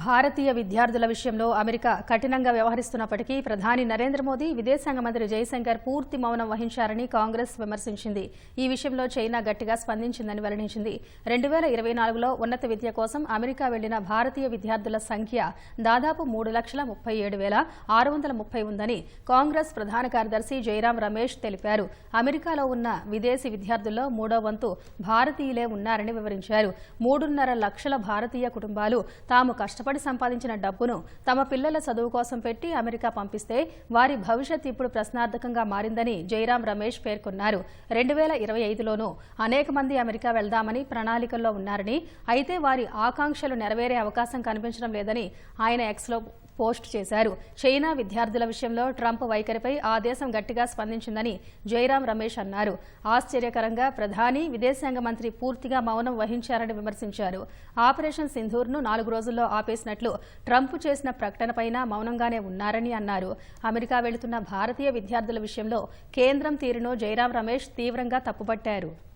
భారతీయ విద్యార్థుల విషయంలో అమెరికా కఠినంగా వ్యవహరిస్తున్నప్పటికీ ప్రధాని నరేంద్ర మోదీ విదేశాంగ మంత్రి జయశంకర్ పూర్తి మౌనం వహించారని కాంగ్రెస్ విమర్శించింది. ఈ విషయంలో చైనా గట్టిగా స్పందించిందని వెల్లడించింది. రెండు వేల ఇరవై నాలుగులో ఉన్నత విద్య కోసం అమెరికా వెళ్ళిన భారతీయ విద్యార్థుల సంఖ్య దాదాపు మూడు లక్షల ముప్పై ఏడు వేల ఆరు వందల ముప్పై ఉందని కాంగ్రెస్ ప్రధాన కార్యదర్శి జయరాం రమేష్ తెలిపారు. అమెరికాలో ఉన్న విదేశీ విద్యార్థుల్లో మూడో వంతు భారతీయులే ఉన్నారని వివరించారు. మూడున్నర లక్షల భారతీయ కుటుంబాలు తాము కష్ట కష్టపడి సంపాదించిన డబ్బును తమ పిల్లల చదువు కోసం పెట్టి అమెరికా పంపిస్తే వారి భవిష్యత్ ఇప్పుడు ప్రశ్నార్థకంగా మారిందని జయరాం రమేష్ పేర్కొన్నారు. రెండు వేల ఇరవై ఐదులోనూ అనేక మంది అమెరికా వెళ్దామని ప్రణాళికల్లో ఉన్నారని అయితే వారి ఆకాంక్షలు నెరవేరే అవకాశం కనిపించడం లేదని ఆయన ఎక్స్లో పోస్ట్ చేశారు. చైనా విద్యార్థుల విషయంలో ట్రంప్ వైఖరిపై ఆ దేశం గట్టిగా స్పందించిందని జయరాం రమేష్ అన్నారు. ఆశ్చర్యకరంగా ప్రధాని విదేశాంగ మంత్రి పూర్తిగా మౌనం వహించారని విమర్శించారు. ఆపరేషన్ సింధూర్ను నాలుగు రోజుల్లో ఆపేసినట్లు ట్రంప్ చేసిన ప్రకటనపైన మౌనంగానే ఉన్నారని అన్నారు. అమెరికా వెళుతున్న భారతీయ విద్యార్థుల విషయంలో కేంద్రం తీరును జయరాం రమేష్ తీవ్రంగా తప్పుపట్టారు.